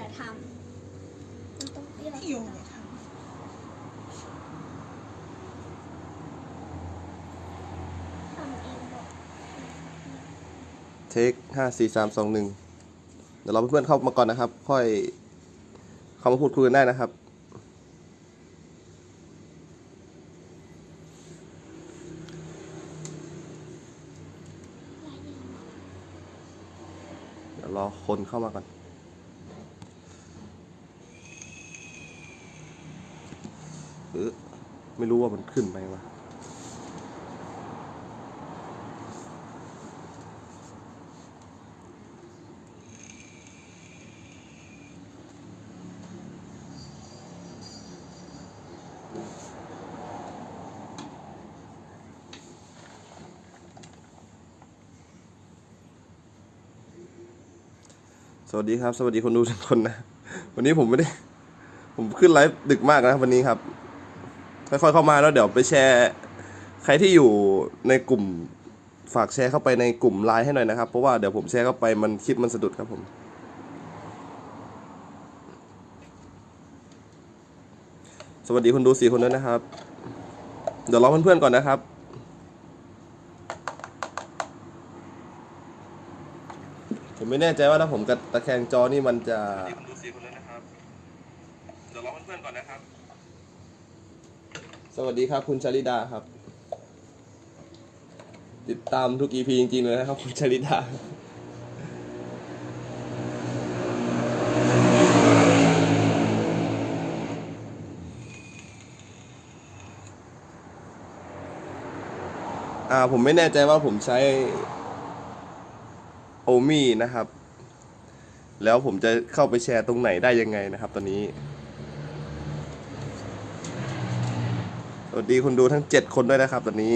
ล่ะทำมันต้องที่เราพี่โยเนี่ยททำเองบอกเทคห้าสี่สามสองหนึ่งเดี๋ยวเราเพื่อนๆเข้ามาก่อนนะครับ ค่อยเข้ามาพูดคุยกันได้นะครับ เดี๋ยวรอคนเข้ามาก่อน เออ ไม่รู้ว่ามันขึ้นไหมวะสวัสดีครับ สวัสดีคนดูทุกคนนะ วันนี้ผมไม่ได้ ผมขึ้นไลฟ์ดึกมากนะวันนี้ครับ ค่อยๆเข้ามาแล้วเดี๋ยวไปแชร์ ใครที่อยู่ในกลุ่มฝากแชร์เข้าไปในกลุ่มไลน์ให้หน่อยนะครับ เพราะว่าเดี๋ยวผมแชร์เข้าไปมันคลิปมันสะดุดครับผมสวัสดีคนดูสี่คนด้วยนะครับ เดี๋ยวรอเพื่อนๆก่อนนะครับ ผมไม่แน่ใจว่าถ้าผมกับตะแคงจอนี่มันจะดูสี่คนแล้วนะครับ เดี๋ยวรอเพื่อนๆก่อนนะครับ สวัสดีครับคุณชลิดาครับ ติดตามทุก EP จริงๆเลยนะครับคุณชลิดาอ่าผมไม่แน่ใจว่าผมใช้โอมี่นะครับ แล้วผมจะเข้าไปแชร์ตรงไหนได้ยังไงนะครับ ตอนนี้ วัสดีคนดูทั้ง7คนด้วยนะครับ ตอนนี้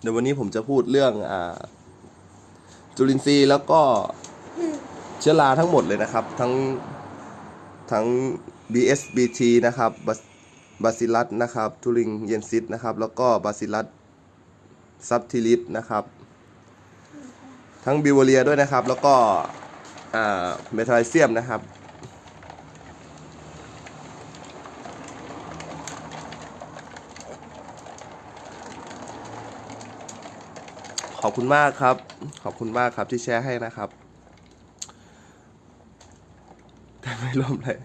เดี๋ยววันนี้ผมจะพูดเรื่องอ่าจุลินทรีย์แล้วก็เชื้อราทั้งหมดเลยนะครับ ทั้งทั้ง BSBT นะครับบาซิลัสนะครับทูริงเยนซิสนะครับ แล้วก็บาซิลัสซับทิลิสนะครับ ทั้งบิวเรียด้วยนะครับ แล้วก็เมทาไลเซียมนะครับ ขอบคุณมากครับ ขอบคุณมากครับที่แชร์ให้นะครับ แต่ไม่ร่วมเลย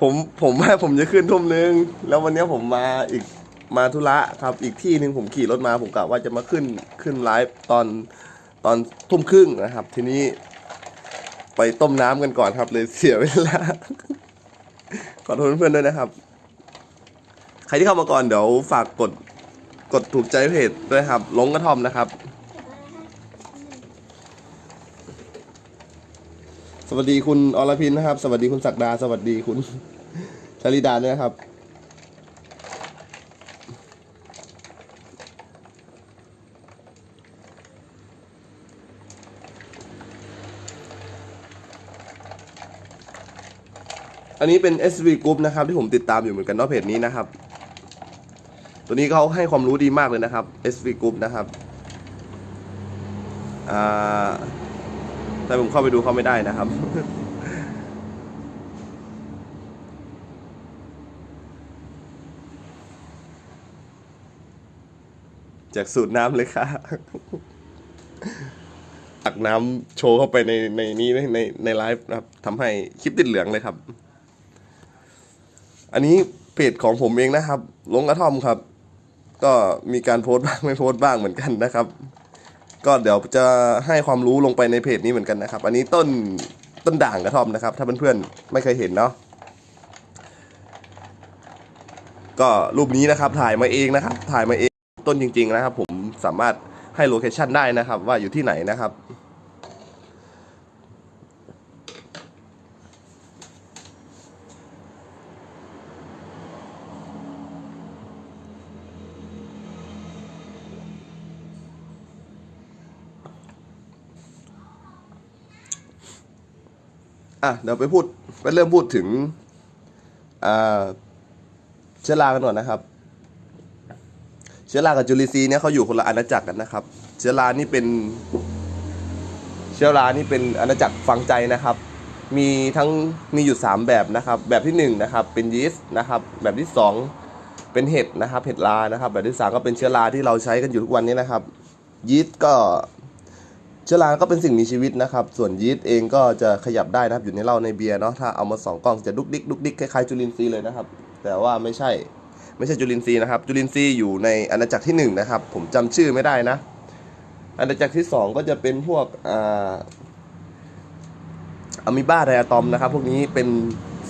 ผมผมว่าผมจะขึ้นทุ่มนึง แล้ววันนี้ผมมาอีกมาธุระครับ อีกที่หนึ่งผมขี่รถมาผมกะว่าจะมาขึ้นขึ้นไลฟ์ตอน ตอนทุ่มครึ่งนะครับ ทีนี้ ไปต้มน้ำกันก่อนครับ เลยเสียเวลา ขอโทษเพื่อนๆด้วยนะครับ ใครที่เข้ามาก่อนเดี๋ยวฝากกดกดถูกใจเพจด้วยครับลงกระทอมนะครับ สวัสดีคุณอรพินนะครับ สวัสดีคุณศักดา สวัสดีคุณชลิดาด้วยนะครับ อันนี้เป็น SV Group นะครับที่ผมติดตามอยู่เหมือนกันเนอกเพจนี้นะครับ ตัวนี้เขาให้ความรู้ดีมากเลยนะครับ SV Group นะครับอ่าแต่ผมเข้าไปดูเขาไม่ได้นะครับจากสูตรน้ำเลยค่ะตักน้ำโชว์เข้าไปในในนี้ในในไลฟ์นะครับทำให้คลิปติดเหลืองเลยครับ อันนี้เพจของผมเองนะครับลงกระท่อมครับ ก็มีการโพสต์บ้างไม่โพสต์บ้างเหมือนกันนะครับ ก็เดี๋ยวจะให้ความรู้ลงไปในเพจนี้เหมือนกันนะครับ อันนี้ต้นต้นด่างกระท่อมนะครับ ถ้าเพื่อนๆไม่เคยเห็นเนาะก็รูปนี้นะครับถ่ายมาเองนะครับ ถ่ายมาเองต้นจริง ๆ นะครับ ผมสามารถให้โลเคชันได้นะครับ ว่าอยู่ที่ไหนนะครับ อะเดี๋ยวไปพูดไปเริ่มพูดถึงอ่าเชื้อรากันก่อนนะครับ เชื้อรากับจุลินทรีย์เนี่ยเขาอยู่คนละอาณาจักรกันนะครับ เชื้อรานี่เป็น เชื้อรานี่เป็นอาณาจักรฝังใจนะครับ มีทั้งมีอยู่ 3 แบบนะครับ แบบที่1นะครับ เป็นยีสต์นะครับ แบบที่ 2 เป็นเห็ดนะครับ เห็ดรานะครับ แบบที่3ก็เป็นเชื้อราที่เราใช้กันอยู่ทุกวันนี้นะครับ ยีสต์ก็ เชื้อราก็เป็นสิ่งมีชีวิตนะครับ ส่วนยีสต์เองก็จะขยับได้นะครับอยู่ในเหล้าในเบียร์เนาะถ้าเอามาสองกล้องจะดุกดิกดุกดิกคล้ายๆจุลินทรีย์เลยนะครับ แต่ว่าไม่ใช่ไม่ใช่จุลินทรีย์นะครับ จุลินทรีย์อยู่ในอาณาจักรที่หนึ่งนะครับ ผมจำชื่อไม่ได้นะอาณาจักรที่สองก็จะเป็นพวกอ่าอะมีบ้าไดอะตอมนะครับ พวกนี้เป็น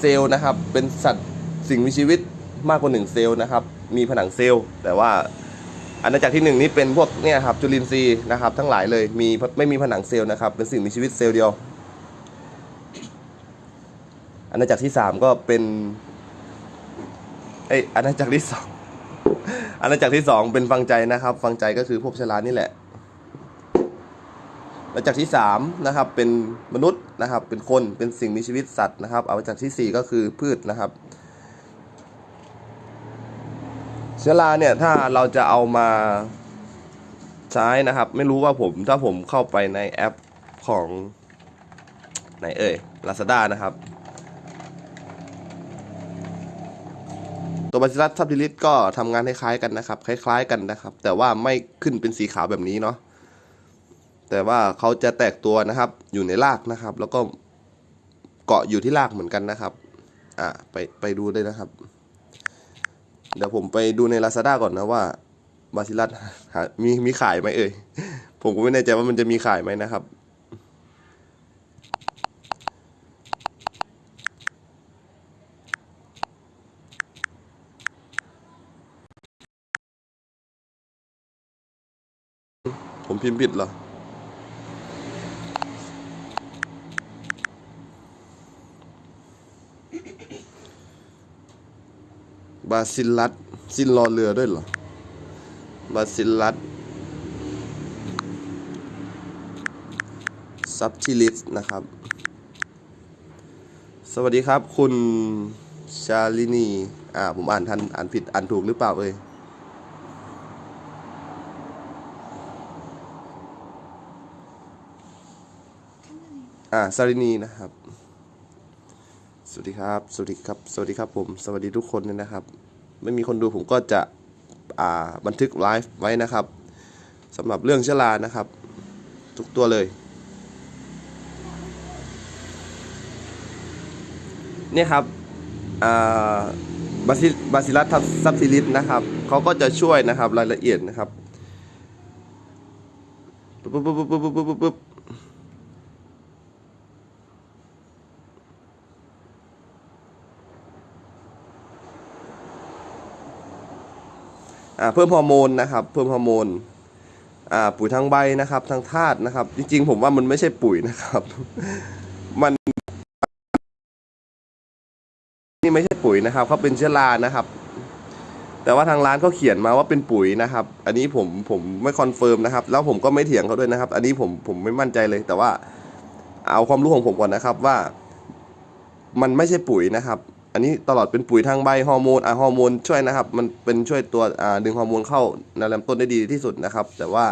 เซลล์นะครับ เป็นสัตว์สิ่งมีชีวิตมากกว่าหนึ่งเซลล์นะครับ มีผนังเซลล์ แต่ว่า อาณาจักรที่หนึ่งนี้เป็นพวกเนี่ยครับจุลินทรีย์นะครับ ทั้งหลายเลยมีไม่มีผนังเซลล์นะครับ เป็นสิ่งมีชีวิตเซลล์เดียว อาณาจักรที่สามก็เป็นเอ้ยอาณาจักรที่สองอาณาจักรที่สองเป็นฟังใจนะครับ ฟังใจก็คือพวกชลานี่แหละอาณาจักรที่สามนะครับเป็นมนุษย์นะครับ เป็นคนเป็นสิ่งมีชีวิตสัตว์นะครับอาณาจักรที่สี่ก็คือพืชนะครับ เชื้อราเนี่ยถ้าเราจะเอามาใช้นะครับ ไม่รู้ว่าผมถ้าผมเข้าไปในแอปของไหนเอ่ย Lazada นะครับ ตัวบาซิลัสทับทิลิสก็ทำงานคล้ายๆกันนะครับ คล้าย ๆ กันนะครับ แต่ว่าไม่ขึ้นเป็นสีขาวแบบนี้เนาะแต่ว่าเขาจะแตกตัวนะครับ อยู่ในรากนะครับ แล้วก็เกาะอยู่ที่รากเหมือนกันนะครับ อ่าไปไปดูเลยนะครับ เดี๋ยวผมไปดูใน Lazada ก่อนนะว่าบาซิลัสหามีมีขายไหมเอ่ย ผมก็ไม่แน่ใจว่ามันจะมีขายไหมนะครับ ผมพิมพ์ผิดเหรอ บาซิลัสซินรอเรือด้วยเหรอ บาซิลัสซับทิลิสนะครับ สวัสดีครับคุณชาลินี อ่า ผมอ่านทัน อ่านผิด อ่านถูกหรือเปล่าเอ่ยอ่าซารินีนะครับ สวัสดีครับ สวัสดีครับ สวัสดีครับผม สวัสดีทุกคนเลยนะครับ ไม่มีคนดูผมก็จะอ่าบันทึกไลฟ์ไว้นะครับสำหรับเรื่องชลานะครับ ทุกตัวเลย เนี่ยครับอ่าบาซิบาซิลัสซับซิลิสนะครับเขาก็จะช่วยนะครับรายละเอียดนะครับปุ๊บปุ๊บปุ๊บปุ๊บปุ๊บปุ๊บปุ๊บ อ่า เพิ่มฮอร์โมนนะครับ เพิ่มฮอร์โมนปุ๋ยทางใบนะครับ ทางธาตุนะครับ จริงๆ ผมว่ามันไม่ใช่ปุ๋ยนะครับ มันนี่ไม่ใช่ปุ๋ยนะครับเขาเป็นเชื้อรานะครับ แต่ว่าทางร้านเขาเขียนมาว่าเป็นปุ๋ยนะครับ อันนี้ผมผมไม่คอนเฟิร์มนะครับ แล้วผมก็ไม่เถียงเขาด้วยนะครับ อันนี้ผมผมไม่มั่นใจเลย แต่ว่าเอาความรู้ของผมก่อนนะครับว่า มันไม่ใช่ปุ๋ยนะครับ อันนี้ตลอดเป็นปุ๋ยทางใบฮอร์โมนอ่าฮอร์โมนช่วยนะครับ มันเป็นช่วยตัวอ่าดึงฮอร์โมนเข้าในลำต้นได้ดีที่สุดนะครับ แต่ว่า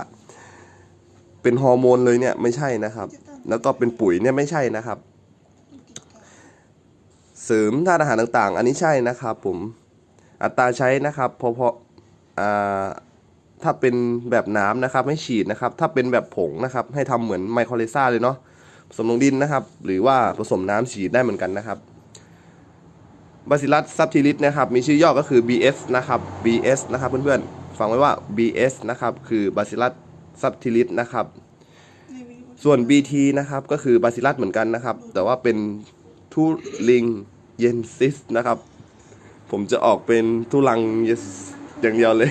เป็นฮอร์โมนเลยเนี่ยไม่ใช่นะครับ แล้วก็เป็นปุ๋ยเนี่ยไม่ใช่นะครับ เสริมธาตุอาหารต่างๆ อันนี้ใช่นะครับ ผมอัตราใช้นะครับพอพออ่าถ้าเป็นแบบน้ำนะครับให้ฉีดนะครับ ถ้าเป็นแบบผงนะครับ ให้ทำเหมือนไมโครเลซ่าเลยเนาะผสมลงดินนะครับ หรือว่าผสมน้ำฉีดได้เหมือนกันนะครับ บาซิลัสซับทิลิสนะครับมีชื่อย่อก็คือ BS นะครับ BS นะครับเพื่อนๆฟังไว้ว่า BS นะครับคือบาซิลัสซับทิลิสนะครับส่วน BT นะครับก็คือบาซิลัสเหมือนกันนะครับ แต่ว่าเป็นทูลิงเยนซิสนะครับ ผมจะออกเป็นทุลังเยสอย่างเดียวเลย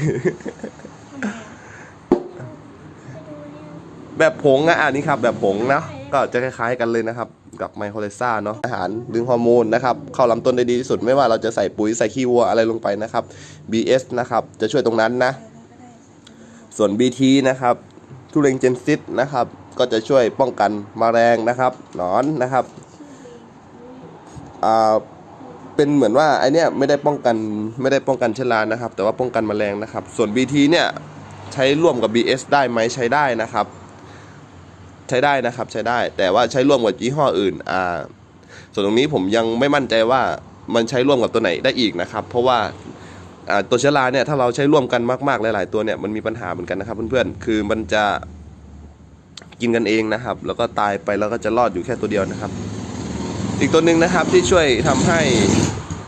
แบบผงอะอันนี้ครับ แบบผงนะก็จะคล้ายๆกันเลยนะครับ กับไมโครเลซ่าเนาะอาหารดึงฮอร์โมนนะครับเข้าลำต้นได้ดีที่สุดไม่ว่าเราจะใส่ปุ๋ยใส่ขี้วัวอะไรลงไปนะครับ BS นะครับจะช่วยตรงนั้นนะ ส่วน BT นะครับทุเรงเจนซิสนะครับก็จะช่วยป้องกันมแมลงนะครับหนอนนะครับอ่าเป็นเหมือนว่าไอเนี้ยไม่ได้ป้องกันไม่ได้ป้องกันเชื้อรานะครับ แต่ว่าป้องกันแมลงนะครับ ส่วน BT เนี่ยใช้ร่วมกับ BS ได้ไหมใช้ได้นะครับ ใช้ได้นะครับใช้ได้ แต่ว่าใช้ร่วมกับยี่ห้ออื่นอ่าส่วนตรงนี้ผมยังไม่มั่นใจว่ามันใช้ร่วมกับตัวไหนได้อีกนะครับ เพราะว่าตัวเชื้อราเนี่ยถ้าเราใช้ร่วมกันมากๆหลาย ๆ ตัวเนี่ยมันมีปัญหาเหมือนกันนะครับเพื่อนๆคือมันจะกินกันเองนะครับ แล้วก็ตายไปแล้วก็จะรอดอยู่แค่ตัวเดียวนะครับ อีกตัวหนึ่งนะครับที่ช่วยทำให้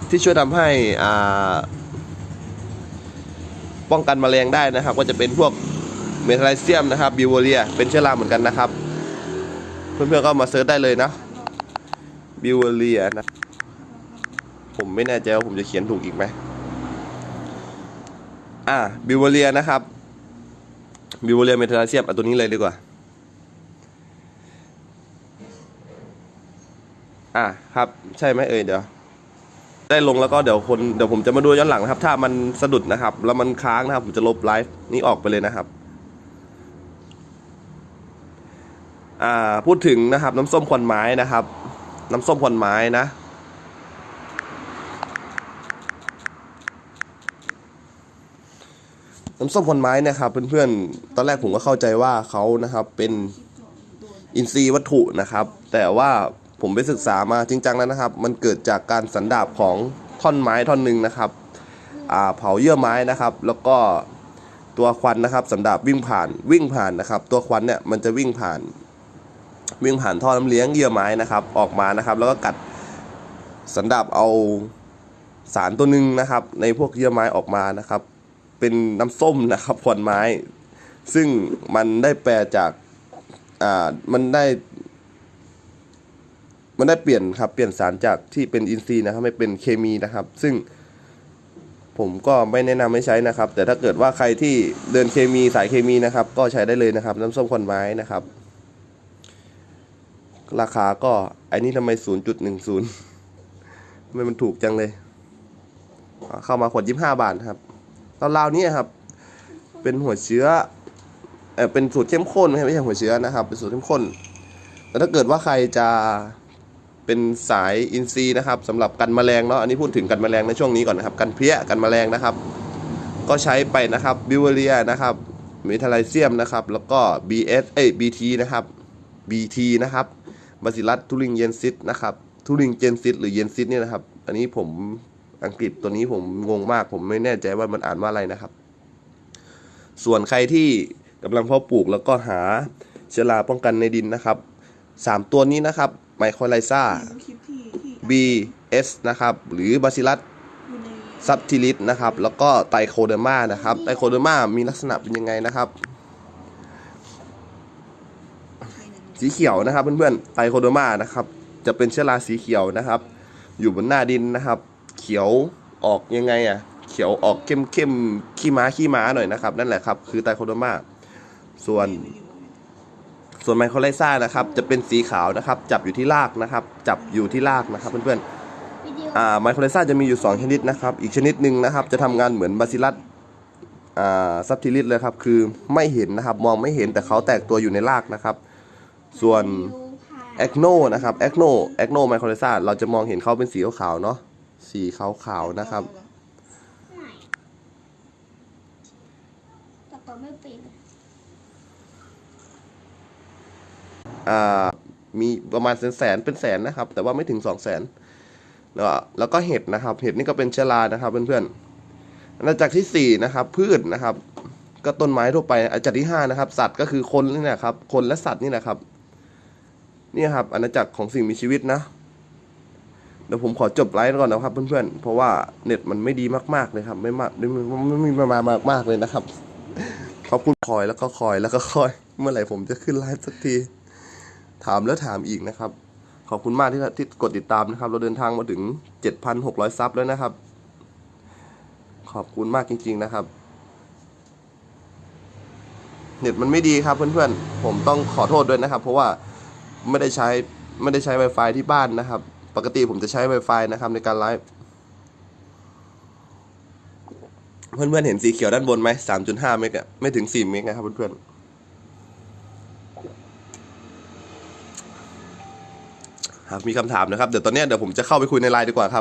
ที่ช่วยทำให้อ่าป้องกันแมลงได้นะครับ ก็จะเป็นพวกเมทาไลเซียมนะครับบิวเรียเป็นเชื้อราเหมือนกันนะครับ เพื่อนๆก็มาเซิร์ชได้เลยนะบิวเรียนะ ผมไม่แน่ใจว่าผมจะเขียนถูกอีกไหมอ่าบิวเรียนะครับบิวเรียเมทาลาเซียมเอาตัวนี้เลยดีกว่า อ่าครับ ใช่ไหมเอ่ยเดี๋ยว ได้ลงแล้วก็เดี๋ยวคนเดี๋ยวผมจะมาดูย้อนหลังนะครับ ถ้ามันสะดุดนะครับ แล้วมันค้างนะครับ ผมจะลบไลฟ์นี้ออกไปเลยนะครับ อ่า พูดถึงนะครับ น้ำส้มควันไม้นะครับ น้ำส้มควันไม้นะ น้ำส้มควันไม้นะครับเพื่อนๆตอนแรกผมก็เข้าใจว่าเขานะครับเป็นอินทรีย์วัตถุนะครับ แต่ว่าผมไปศึกษามาจริงจังแล้วนะครับ มันเกิดจากการสันดาบของท่อนไม้ท่อนหนึ่งนะครับเผาเยื่อไม้นะครับ แล้วก็ตัวควันนะครับสันดาบวิ่งผ่านวิ่งผ่านนะครับ ตัวควันเนี่ยมันจะวิ่งผ่าน วิ่งผ่านท่อน้ำเลี้ยงเยื่อไม้นะครับ ออกมานะครับ แล้วก็กัดสันดาบเอาสารตัวหนึ่งนะครับ ในพวกเยื่อไม้ออกมานะครับ เป็นน้ำส้มนะครับควันไม้ ซึ่งมันได้แปลจากอ่ามันได้ มันได้เปลี่ยนครับเปลี่ยนสารจากที่เป็นอินทรีย์นะครับไม่เป็นเคมีนะครับ ซึ่งผมก็ไม่แนะนำให้ใช้นะครับ แต่ถ้าเกิดว่าใครที่เดินเคมีสายเคมีนะครับ ก็ใช้ได้เลยนะครับ น้ำส้มควันไม้นะครับ ราคาก็ไอ้นี่ทำไม 0.10ทำไมมันถูกจังเลย เข้ามาขวด 25 บาทครับตอนราวนี้ครับ เป็นหัวเชื้อเออเป็นสูตรเข้มข้นไม่ใช่ไม่ใช่หัวเชื้อนะครับ เป็นสูตรเข้มข้น แต่ถ้าเกิดว่าใครจะเป็นสายอินทรีย์นะครับสำหรับกันแมลงเนาะอันนี้พูดถึงกันแมลงในช่วงนี้ก่อนนะครับ กันเพี้ยกันแมลงนะครับ ก็ใช้ไปนะครับบิวเรียนะครับเมทาไลเซียมนะครับ แล้วก็ BS เอ้ย BT นะครับ BT นะครับ บาซิลัสทูริงเยนซิตนะครับทูริงเจนซิตหรือเยนซิตเนี่ยนะครับ อันนี้ผมอังกฤษตัวนี้ผมงงมาก ผมไม่แน่ใจว่ามันอ่านว่าอะไรนะครับ ส่วนใครที่กำลังเพาะปลูกแล้วก็หาเชื้อราป้องกันในดินนะครับสามตัวนี้นะครับไมโครไลซาคลิปที่ที่ BS นะครับ หรือบาซิลัสอยู่ในซับทิลิสนะครับ แล้วก็ไตโคเดอร์มานะครับ ไตโคเดอร์มามีลักษณะเป็นยังไงนะครับ ใครนั้น สีเขียวนะครับเพื่อนๆไตโคเดอร์มานะครับ จะเป็นเชื้อราสีเขียวนะครับ อยู่บนหน้าดินนะครับ เขียวออกยังไงอะเขียวออกเข้มเข้มขี้ม้าขี้ม้าหน่อยนะครับ นั่นแหละครับคือไตโคเดมาส่วน ส่วนไมโครไลซ่านะครับ จะเป็นสีขาวนะครับ จับอยู่ที่รากนะครับ จับอยู่ที่รากนะครับ เพื่อนๆอ่าไมโครไลซ่าจะมีอยู่ 2 ชนิดนะครับ อีกชนิดหนึ่งนะครับ จะทำงานเหมือนบาซิลัสอ่าซับทิลิสเลยครับคือไม่เห็นนะครับ มองไม่เห็นแต่เขาแตกตัวอยู่ในรากนะครับ ส่วนแอคโนนะครับแอคโนแอคโนไมโครไลซ่าเราจะมองเห็นเขาเป็นสีขาวๆเนาะสีขาวๆนะครับอ่ามีประมาณแสนเป็นแสนนะครับ แต่ว่าไม่ถึง2 0 0แสนแล้วก็แล้วก็เห็ดนะครับ เห็ดนี่ก็เป็นเชื้อรานะครับเพื่อนๆอาณาจักที่สี่นะครับ พืชนะครับ ก็ต้นไม้ทั่วไปอาณาจักที่ห้านะครับ สัตว์ก็คือคนนี่แหละครับ คนและสัตว์นี่แหละครับ นี่ครับอาณาจักรของสิ่งมีชีวิตนะเดี๋ยวผมขอจบไลฟ์ก่อนนะครับเพื่อนๆ เพราะว่าเน็ตมันไม่ดีมากๆเลยครับ ไม่มากไม่ไม่ม่มามากมากๆเลยนะครับ ขอบคุณคอยแล้วก็คอยแล้วก็คอย เมื่อไหร่ผมจะขึ้นไลฟ์สักที ถามแล้วถามอีกนะครับ ขอบคุณมากที่ที่กดติดตามนะครับ เราเดินทางมาถึง 7,600 ซับแล้วนะครับ ขอบคุณมากจริง ๆนะครับ เน็ตมันไม่ดีครับเพื่อนๆ ผมต้องขอโทษด้วยนะครับ เพราะว่า ไม่ได้ใช้ไม่ได้ใช้ Wi-Fi ที่บ้านนะครับ ปกติผมจะใช้ Wi-Fi นะครับในการไลฟ์เพื่อนๆเห็นสีเขียวด้านบนไหมสามจุดห้าเมกะไม่ถึงสี่เมกนะครับเพื่อนๆหากมีคำถามนะครับ เดี๋ยวตอนนี้เดี๋ยวผมจะเข้าไปคุยในไลน์ดีกว่าครับ